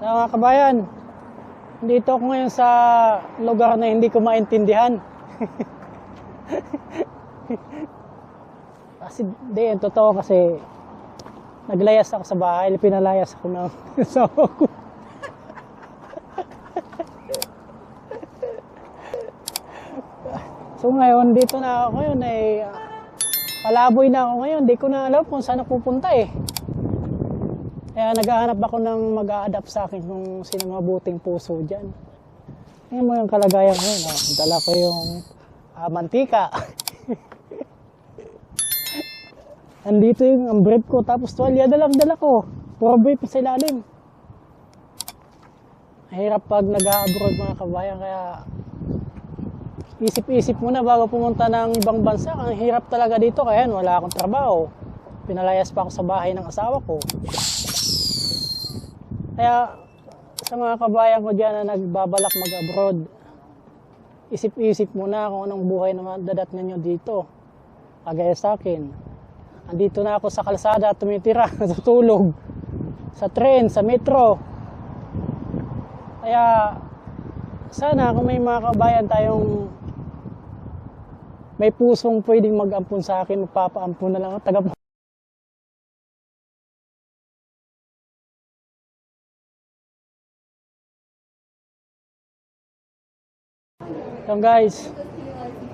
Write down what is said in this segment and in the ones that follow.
Mga kabayan, dito ako ngayon sa lugar na hindi ko maintindihan. kasi di, totoo kasi naglayas ako sa bahay, pinalayas ako ng asawa ko. so ngayon, dito na ako ngayon eh, palaboy na ako ngayon, di ko na alam kung saan ako pupunta eh. Kaya naghahanap ako ng mag adapt sa akin kung sino mabuting puso dyan. Ngayon mo yung kalagayan ko yun. Dala ko yung ah, mantika. Andito yung ang ko. Tapos tuwalya dalang dala ko. Puro brief sa ilalim. Mahirap pag nag-abroad mga kabayan. Kaya isip-isip muna bago pumunta ng ibang bansa. Ang hirap talaga dito. Kaya wala akong trabaho. Pinalayas pa ako sa bahay ng asawa ko. Kaya sa mga kabayan ko dyan na nagbabalak mag-abroad, isip-isip muna kung anong buhay na dadat ninyo dito. Kagaya sa akin. Andito na ako sa kalsada, tumitira, natutulog. Sa tren, sa metro. Kaya sana kung may mga kabayan tayong may pusong pwedeng mag-ampun sa akin, magpapaampun na lang ako, taga Yan guys,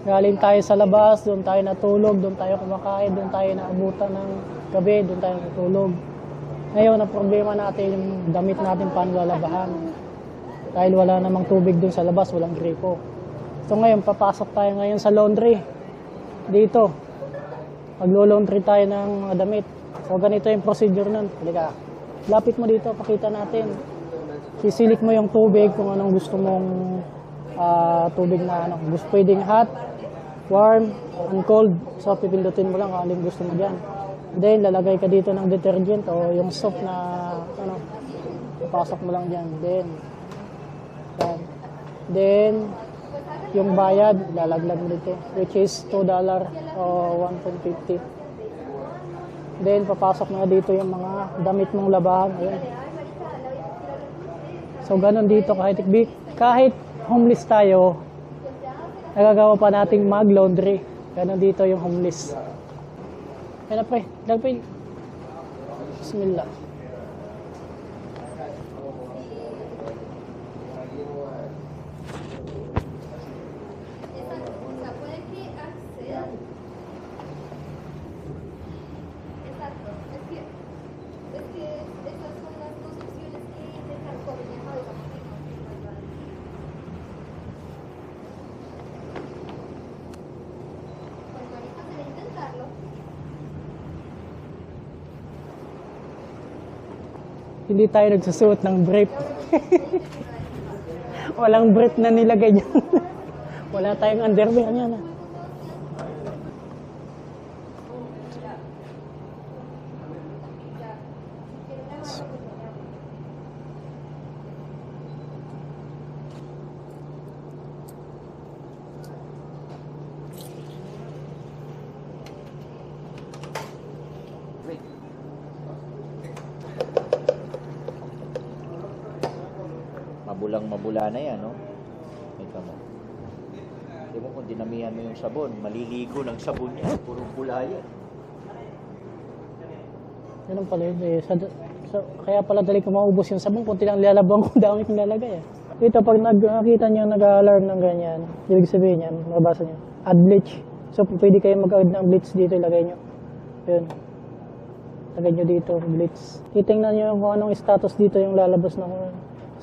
galing tayo sa labas, doon tayo natulog, doon tayo kumakain, doon tayo naabutan ng gabi, doon tayo natulog. Ngayon, ang problema natin, yung damit natin panlalabahan. Dahil wala namang tubig doon sa labas, walang gripo. So ngayon, papasok tayo ngayon sa laundry. Dito. Maglo-laundry tayo ng mga damit. So ganito yung procedure nun. Halika. Lapit mo dito, pakita natin. Sisilik mo yung tubig kung anong gusto mong ah, tubig na ano. Gusto pwedeng hot, warm, and cold. So pipindutin mo lang kung anong gusto mo dyan. Then lalagay ka dito ng detergent o yung soap na ano, pasok mo lang dyan. Then, yan. Then, yung bayad, lalaglag mo dito, which is $2 o 1.50. Then, papasok na dito yung mga damit mong labahan. Ayan. So, ganun dito kahit, kahit homeless tayo, nagagawa pa nating mag-laundry. Ganun dito yung homeless. Ayan na pre, lagpin. Bismillah. Hindi tayo nagsusuot ng brief. Walang brief na nilagay dyan. Wala tayong underwear niyan. ah. Mabulang mabula na yan, no? Ito mo. Hindi mo kung dinamihan mo yung sabon, maliligo ng sabon yan. Puro pula yan. Ganun pala yun. Eh. Sa, sa, kaya pala dali ko maubos yung sabon. Kunti lang lalabang ko, dami kong lalagay. Eh. Dito, pag nag, nakita niyo nag-alarm ng ganyan, ibig sabihin yan, mabasa niyo, add bleach. So, pwede kayo mag-add ng bleach dito, ilagay niyo. Yun. Lagay niyo dito, bleach. Titingnan niyo kung anong status dito yung lalabas na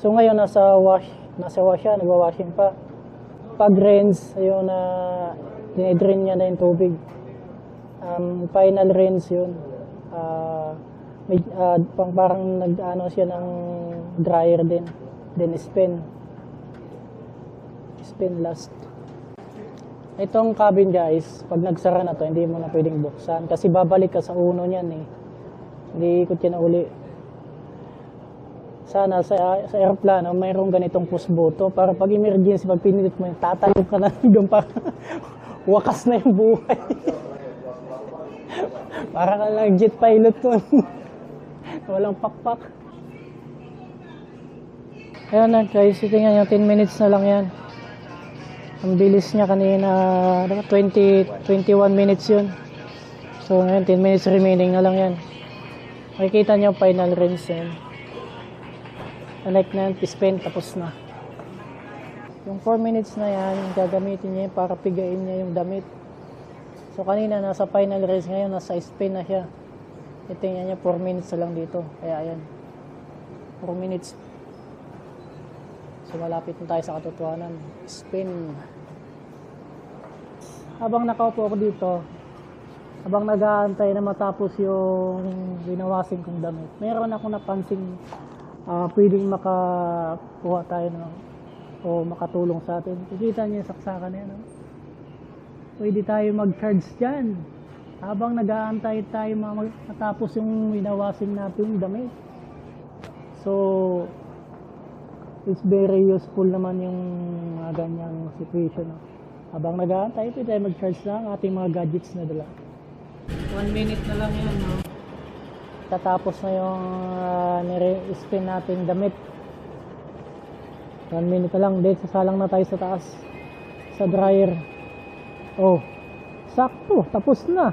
So, ngayon, nasa wash, nasa wash siya, nagwa-washing pa. Pag rinse, ayun na, dinidrain niya na yung tubig. Um, final rinse yun. Ah, may, ah, pang parang nag-ano siya ng dryer din. Then spin. Spin last. Itong cabin guys, pag nagsara na to, hindi mo na pwedeng buksan. Kasi babalik ka sa uno niyan eh. Hindi ikot yan na uli. Sana sa, sa aeroplano, mayroong ganitong push button para pag emergency, pag pinindot mo yun, tatalog ka na hanggang pa wakas na yung buhay. Para ka lang jet pilot nun. Walang pakpak. Ayan na guys, tingnan nyo, 10 minutes na lang yan. Ang bilis niya kanina, ano ba, 20, 21 minutes yun. So ngayon, 10 minutes remaining na lang yan. Makikita nyo final rinse yan. Like na yan, spin, tapos na. Yung 4 minutes na yan, gagamitin niya para pigain niya yung damit. So kanina, nasa final rinse ngayon, nasa spin na siya. Itingnan niya, 4 minutes lang dito. Kaya ayan, 4 minutes. So malapit na tayo sa katotohanan. Spin. Habang nakaupo ako dito, habang nag-aantay na matapos yung binawasin kong damit, meron ako napansin ah pwedeng makakuha tayo ng o makatulong sa atin. Kikita niyo yung saksakan na. No? Pwede tayo mag-charge dyan. Habang nag-aantay tayo ma- matapos yung binawasin natin damit. So, it's very useful naman yung mga ganyang situation. No? Habang nag-aantay, pwede tayo mag-charge ng ating mga gadgets na dala. One minute na lang yan, no? Tatapos na yung uh, nire-spin natin damit. One minute na lang. Then, sasalang na tayo sa taas. Sa dryer. Oh, sakto. Tapos na.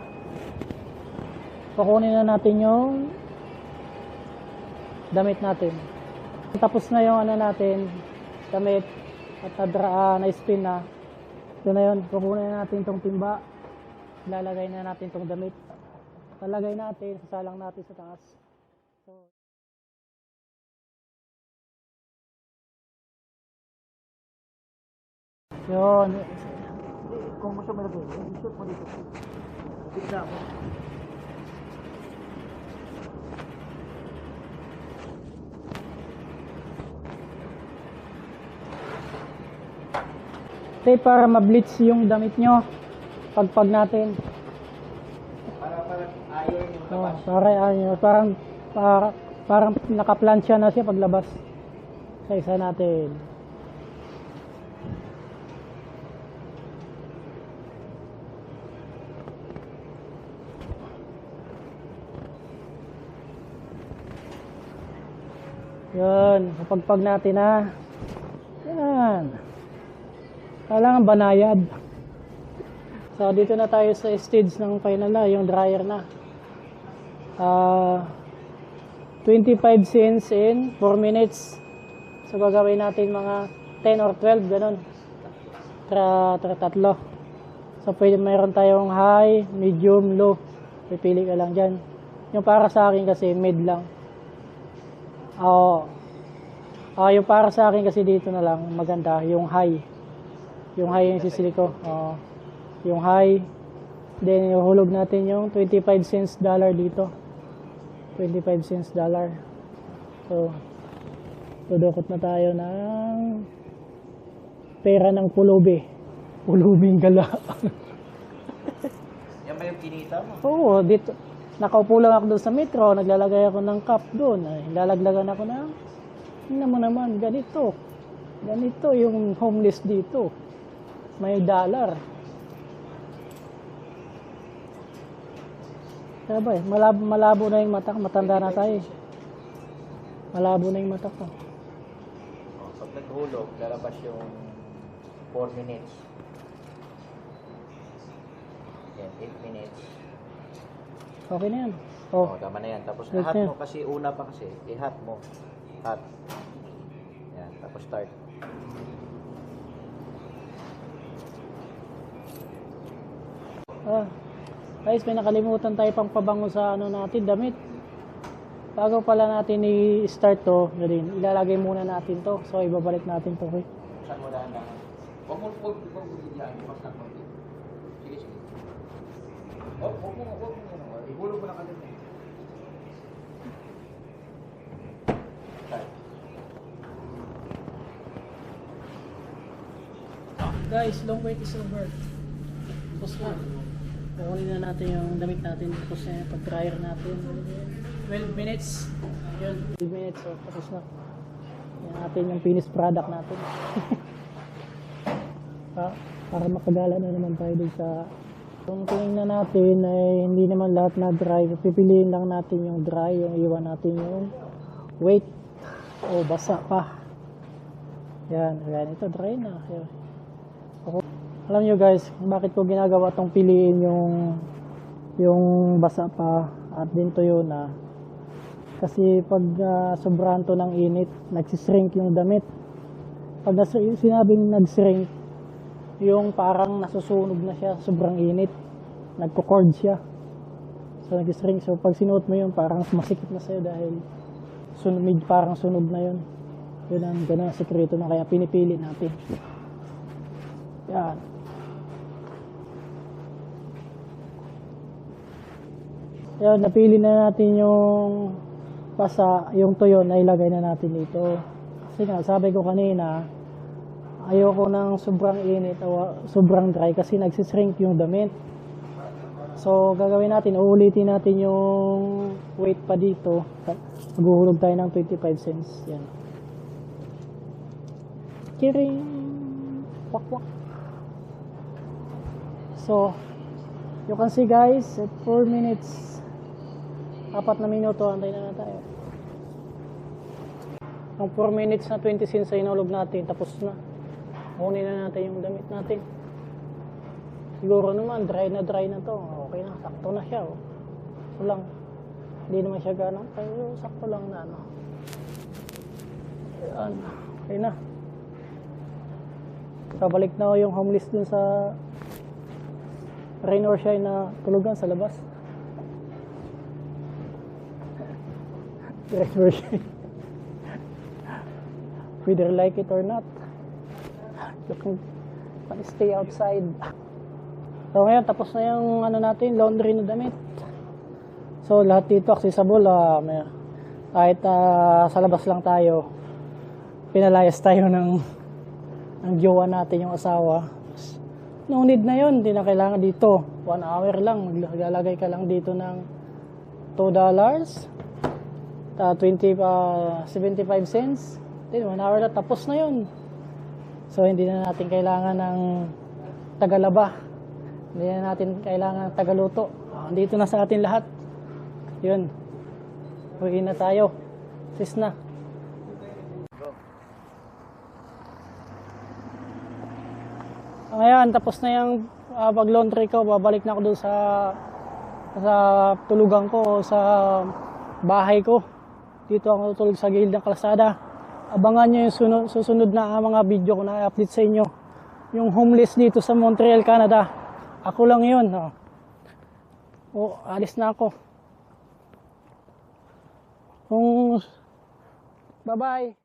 Kukunin na natin yung damit natin. Tapos na yung ano natin, damit at nadra, ah, na-spin na. Ito na yun, kukunin na natin tong timba. Lalagay na natin tong damit. Lalagay natin, sasalang natin sa taas. So, yun. Kung gusto mo lagay, shoot mo dito. Tignan mo. Tape para ma-blitz yung damit nyo. Pagpag natin. Para parang ano, parang para, parang nakaplansya na siya paglabas sa isa natin. Yan, kapagpag natin ha. Yan. Kailangan banayad. So, dito na tayo sa stage ng final na, yung dryer na. Ah, 25 cents in 4 minutes. So, gagawin natin mga 10 or 12, ganun. Tra, tra tatlo. So, pwede mayroon tayong high, medium, low. Pipili ka lang dyan. Yung para sa akin kasi, mid lang. Oo. Ah, yung para sa akin kasi dito na lang, maganda, yung high. Yung high yung sisili ko. Oo. Yung high. Then, ihulog natin yung 25 cents dollar dito. 25 cents dollar. So, tudukot na tayo ng pera ng pulubi. Pulubing gala. Yan ba yung kinita mo? Oo, dito. Nakaupo lang ako doon sa metro, naglalagay ako ng cup doon. Ay, lalaglagan ako ng, tingnan mo naman, ganito. Ganito yung homeless dito. May dollar. Kaya ba eh, malabo, malabo na yung mata ko, matanda na tayo eh. Malabo na yung mata ko. Oh, pag naghulog, lalabas yung 4 minutes. Yan, 8 minutes. Okay na yan. Oh, Oh, tama na yan. Tapos Yes, sir. mo kasi una pa kasi. I-hot mo. Hot. Yan, tapos start. Ah, guys, may nakalimutan tayo pang pabango sa ano natin, damit. Bago pala natin i-start to, ganun, ilalagay muna natin to. So, ibabalik natin to. Okay? Saan mo dahan dahan? Huwag mo, huwag huwag mo bigyan. Mas na konti. Sige, sige. Huwag, huwag mo, huwag mo. Ihulog mo na ka din. Start. Guys, long wait is over. Tapos na. Kukunin na natin yung damit natin. Tapos na yung pag-dryer natin. 12 minutes. Yun, 12 minutes. So, tapos na. Yan natin yung finished product natin. Pa- para makagala na naman tayo dun sa kung tingnan natin ay hindi naman lahat na dry. Pipiliin lang natin yung dry, yung iwan natin yung wait o basa pa. Yan, yan. Ito, dry na. Yan. Alam nyo guys, bakit ko ginagawa tong piliin yung yung basa pa at din tuyo na. Kasi pag uh, sobrahan to ng init, nagsishrink yung damit. Pag sinabing nagshrink, yung parang nasusunog na siya, sobrang init. Nagko-cord siya. So nag-shrink. So pag sinuot mo yun, parang masikip na sa'yo dahil sunog, parang sunog na yun. Yun ang ganun ang sekreto na kaya pinipili natin. Yan. Yan, napili na natin yung pasa, yung tuyo na ilagay na natin dito. Kasi nga, sabi ko kanina, ayoko ng sobrang init o sobrang dry kasi nagsishrink yung damit. So, gagawin natin, uulitin natin yung weight pa dito. Maghuhulog tayo ng 25 cents. Yan. Kiring! Wak wak. So, you can see guys, at 4 minutes, apat na minuto, antay na na tayo. Ang 4 minutes na 20 cents ay inulog natin, tapos na. Kunin na natin yung damit natin. Siguro naman, dry na dry na to. Okay na, sakto na siya. Oh. So lang. Hindi naman siya gano'n. Pero sakto lang na ano. Ayan. Okay na. Kabalik na yung homeless dun sa rain or shine na tulugan sa labas. Or shine. Whether like it or not. Can stay outside. So ngayon, tapos na yung ano natin, laundry na damit. So lahat dito accessible, ah, may, kahit ah, sa labas lang tayo, pinalayas tayo ng ng jowa natin yung asawa. No need na yun, hindi na kailangan dito. One hour lang, maglalagay ka lang dito ng $2 dollars, uh, 20 pa 75 cents. Then one hour na tapos na yun. So hindi na natin kailangan ng tagalaba. Hindi na natin kailangan ng tagaluto. Ah, Andito na sa atin lahat. Yun. Uwi na tayo. Sis na. Ngayon, tapos na yung uh, pag-laundry ko. Babalik na ako doon sa sa tulugan ko sa bahay ko. Dito ako tutulog sa gilid ng kalsada. Abangan nyo yung sunod, susunod na mga video ko na i-update sa inyo. Yung homeless dito sa Montreal, Canada. Ako lang yun. Oh. Oh, alis na ako. Kung... Bye-bye.